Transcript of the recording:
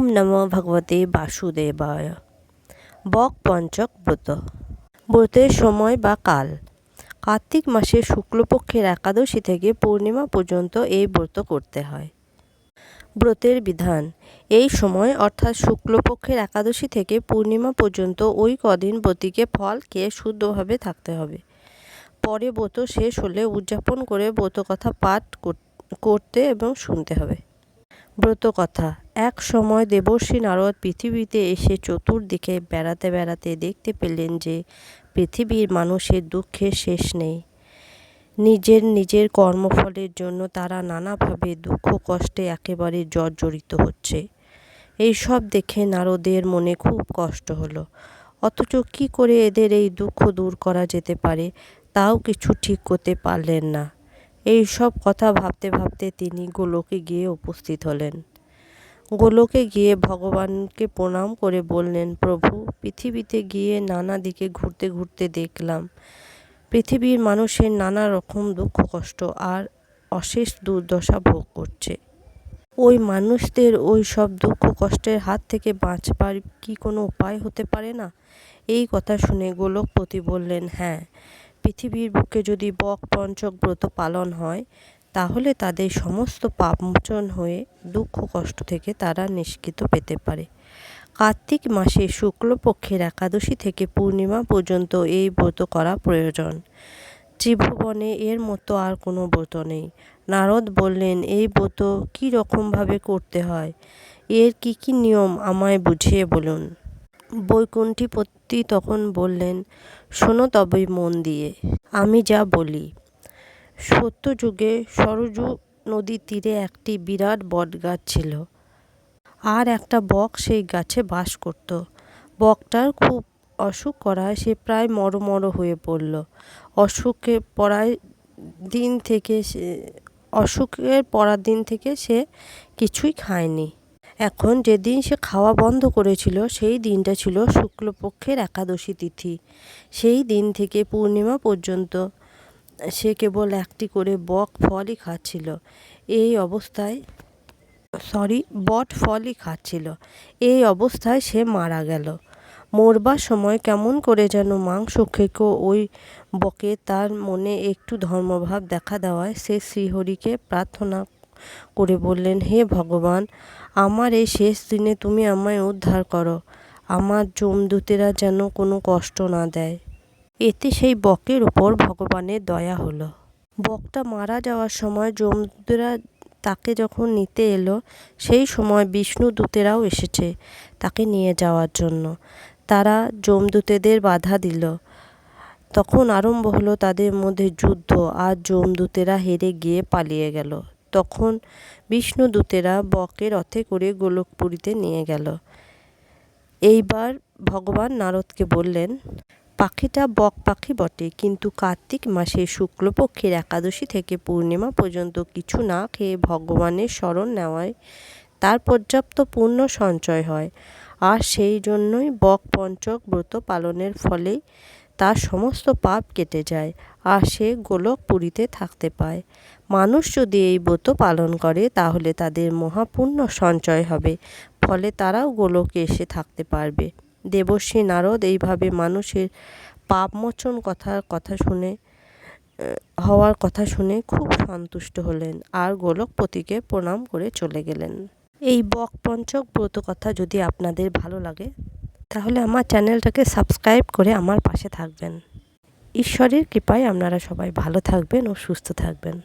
ওম নম ভগবতে বাসুদেবায়। বক পঞ্চক ব্রত। ব্রতের সময় বা কাল। কার্তিক মাসের শুক্লপক্ষের একাদশী থেকে পূর্ণিমা পর্যন্ত এই ব্রত করতে হয়। ব্রতের বিধান। এই সময়, অর্থাৎ শুক্লপক্ষের একাদশী থেকে পূর্ণিমা পর্যন্ত ওই কদিন ব্রতীকে ফল খেয়ে শুদ্ধভাবে থাকতে হবে। পরে ব্রত শেষ হলে উদযাপন করে ব্রতকথা পাঠ করতে এবং শুনতে হবে। ব্রতকথা এক সময় দেবর্ষী নারদ পৃথিবীতে এসে চতুর্দিকে বেড়াতে বেড়াতে দেখতে পেলেন যে, পৃথিবীর মানুষের দুঃখের শেষ নেই। নিজের নিজের কর্মফলের জন্য তারা নানাভাবে দুঃখ কষ্টে একেবারে জর্জরিত হচ্ছে। এই সব দেখে নারদের মনে খুব কষ্ট হলো। অথচ কী করে এদের এই দুঃখ দূর করা যেতে পারে, তাও কিছু ঠিক করতে পারলেন না। এই সব কথা ভাবতে ভাবতে তিনি গোলকে গিয়ে উপস্থিত হলেন। গোলকে গিয়ে ভগবানকে প্রণাম করে বললেন, প্রভু, পৃথিবীতে গিয়ে নানা দিকে ঘুরতে ঘুরতে দেখলাম। পৃথিবীর মানুষের নানা রকম দুঃখ কষ্ট আর অশেষ দুর্দশা ভোগ করছে। ওই মানুষদের ওই সব দুঃখ কষ্টের হাত থেকে বাঁচবার কি কোনো উপায় হতে পারে না? এই কথা শুনে গোলকপতি বললেন হ্যাঁ পৃথিবীর বুকে যদি বক পঞ্চক ব্রত পালন হয়, তাহলে তাদের সমস্ত পাপমোচন হয়ে দুঃখ কষ্ট থেকে তারা নিষ্কৃত পেতে পারে। কার্তিক মাসে শুক্লপক্ষের একাদশী থেকে পূর্ণিমা পর্যন্ত এই ব্রত করা প্রয়োজন। ত্রিভুবনে এর মতো আর কোনো ব্রত নেই। নারদ বললেন, এই ব্রত কী রকমভাবে করতে হয়? এর কি কি নিয়ম আমায় বুঝিয়ে বলুন। বৈকুণ্ঠীপতি তখন বললেন, শোনো তবে মন দিয়ে, আমি যা বলি। সত্যযুগে সরজু নদীর তীরে একটি বিরাট বট গাছ ছিল। আর একটা বক সেই গাছে বাস করত। বকটার খুব অসুখ করায় সে প্রায় মরমর হয়ে পড়ল। অসুখে পড়ায় দিন থেকে সে অসুখের পড়ার দিন থেকে সে কিছুই খায়নি। এখন যেদিন সে খাওয়া বন্ধ করেছিল, সেই দিনটা ছিল শুক্লপক্ষের একাদশী তিথি। সেই দিন থেকে পূর্ণিমা পর্যন্ত সে কেবল একটি করে বক ফলই খাচ্ছিল। এই অবস্থায়, সরি, বট ফলই খাচ্ছিল। এই অবস্থায় সে মারা গেল। মরবার সময় কেমন করে যেন মাংস খেকো ওই বকে তার মনে একটু ধর্মভাব দেখা দেওয়ায় সে শ্রীহরিকে প্রার্থনা করে বললেন, হে ভগবান, আমার এই শেষ দিনে তুমি আমায় উদ্ধার করো। আমার যমদূতেরা যেন কোনো কষ্ট না দেয়। এতে সেই বকের ওপর ভগবানের দয়া হলো। বকটা মারা যাওয়ার সময় যমদূতেরা তাকে যখন নিতে এলো, সেই সময় বিষ্ণু দূতেরাও এসেছে তাকে নিয়ে যাওয়ার জন্য। তারা যমদূতেদের বাধা দিল। তখন আরম্ভ হলো তাদের মধ্যে যুদ্ধ, আর যমদূতেরা হেরে গিয়ে পালিয়ে গেল। তখন বিষ্ণুদূতেরা বকে রথে করে গোলকপুরীতে নিয়ে গেল। এইবার ভগবান নারদকে বললেন, পাখিটা বক পাখি বটে, কিন্তু কার্তিক মাসে শুক্লপক্ষের একাদশী থেকে পূর্ণিমা পর্যন্ত কিছু না খেয়ে ভগবানের শরণ নেওয়ায় তার পর্যাপ্ত পূর্ণ সঞ্চয় হয়। আর সেই জন্যই বক পঞ্চক ব্রত পালনের ফলেই তার সমস্ত পাপ কেটে যায়। আর সে গোলক গোলকপুরীতে থাকতে পায়। মানুষ যদি এই ব্রত পালন করে, তাহলে তাদের মহাপুণ্য সঞ্চয় হবে। ফলে তারাও গোলকে এসে থাকতে পারবে। দেবশ্রী নারদ এইভাবে মানুষের পাপমোচন কথার কথা শুনে হওয়ার কথা শুনে খুব সন্তুষ্ট হলেন আর গোলকপতিকে প্রণাম করে চলে গেলেন। এই বক পঞ্চক ব্রত কথা যদি আপনাদের ভালো লাগে, তাহলে আমার চ্যানেলটাকে সাবস্ক্রাইব করে আমার পাশে থাকবেন। ঈশ্বরের কৃপায় আপনারা সবাই ভালো থাকবেন ও সুস্থ থাকবেন।